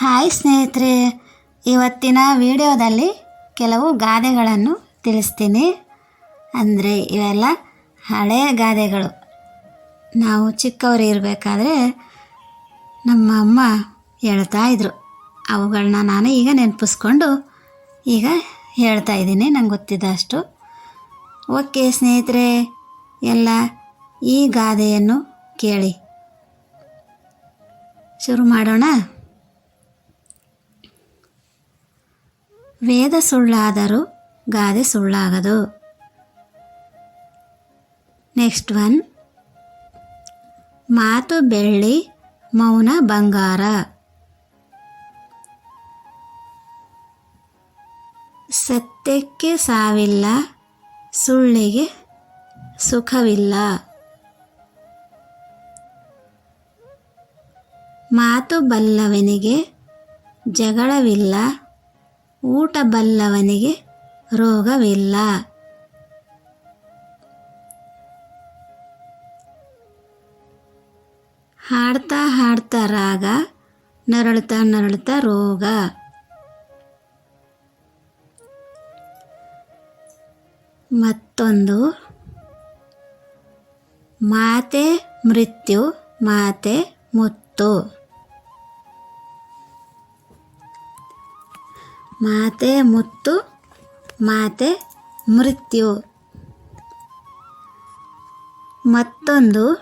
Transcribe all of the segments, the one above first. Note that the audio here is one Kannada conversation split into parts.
ಹಾಯ್ ಸ್ನೇಹಿತರೆ. ಇವತ್ತಿನ ವಿಡಿಯೋದಲ್ಲಿ ಕೆಲವು ಗಾದೆಗಳನ್ನು ತಿಳಿಸ್ತೀನಿ. ಅಂದರೆ ಇವೆಲ್ಲ ಹಳೆಯ ಗಾದೆಗಳು. ನಾವು ಚಿಕ್ಕವರು ಇರಬೇಕಾದ್ರೆ ನಮ್ಮ ಅಮ್ಮ ಹೇಳ್ತಾಯಿದ್ರು ಅವುಗಳನ್ನ ನಾನು ಈಗ ನೆನಪಿಸ್ಕೊಂಡು ಈಗ ಹೇಳ್ತಾ ಇದ್ದೀನಿ. ನಂಗೆ ಗೊತ್ತಿದ್ದಷ್ಟು ಓಕೆ ಸ್ನೇಹಿತರೆ, ಎಲ್ಲ ಈ ಗಾದೆಯನ್ನು ಕೇಳಿ. ಶುರು ಮಾಡೋಣ. ವೇದ ಸುಳ್ಳಾದರೂ ಗಾದೆ ಸುಳ್ಳಾಗದು. ನೆಕ್ಸ್ಟ್ ಒನ್ ಮಾತು ಬೆಳ್ಳಿ ಮೌನ ಬಂಗಾರ. ಸತ್ಯಕ್ಕೆ ಸಾವಿಲ್ಲ, ಸುಳ್ಳಿಗೆ ಸುಖವಿಲ್ಲ. ಮಾತು ಬಲ್ಲವನಿಗೆ ಜಗಳವಿಲ್ಲ ಊಟ ಬಲ್ಲವನಿಗೆ ರೋಗವಿಲ್ಲ. ಹಾಡ್ತಾ ಹಾಡ್ತಾ ರಾಗ ನರಳ್ತಾ ನರಳ್ತಾ ರೋಗ. ಮತ್ತೊಂದು ಮಾತೆ ಮೃತ್ಯು ಮಾತೆ ಮುತ್ತು. ಮಾತೆ ಮುತ್ತು, ಮಾತೆ ಮೃತ್ಯು. ಮತ್ತೊಂದು,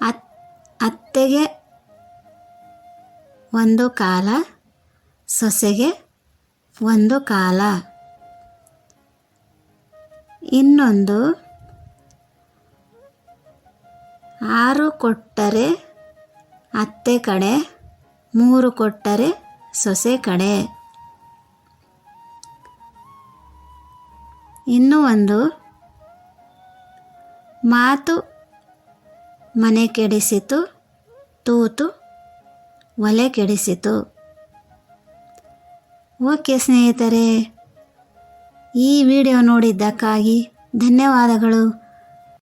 ಅತ್, ಅತ್ತೆಗೆ ಒಂದು ಕಾಲ, ಸೊಸೆಗೆ ಒಂದು ಕಾಲ. ಇನ್ನೊಂದು, ಆರು ಕೊಟ್ಟರೆ ಅತ್ತೆ ಕಡೆ, ಮೂರು ಕೊಟ್ಟರೆ ಸೊಸೆ ಕಡೆ. ಇನ್ನೂ ಒಂದು ಮಾತು ಮನೆ ಕೆಡಿಸಿತು, ತೂತು ಒಲೆ ಕೆಡಿಸಿತು. ಓಕೆ ಸ್ನೇಹಿತರೆ, ಈ ವಿಡಿಯೋ ನೋಡಿದ್ದಕ್ಕಾಗಿ ಧನ್ಯವಾದಗಳು.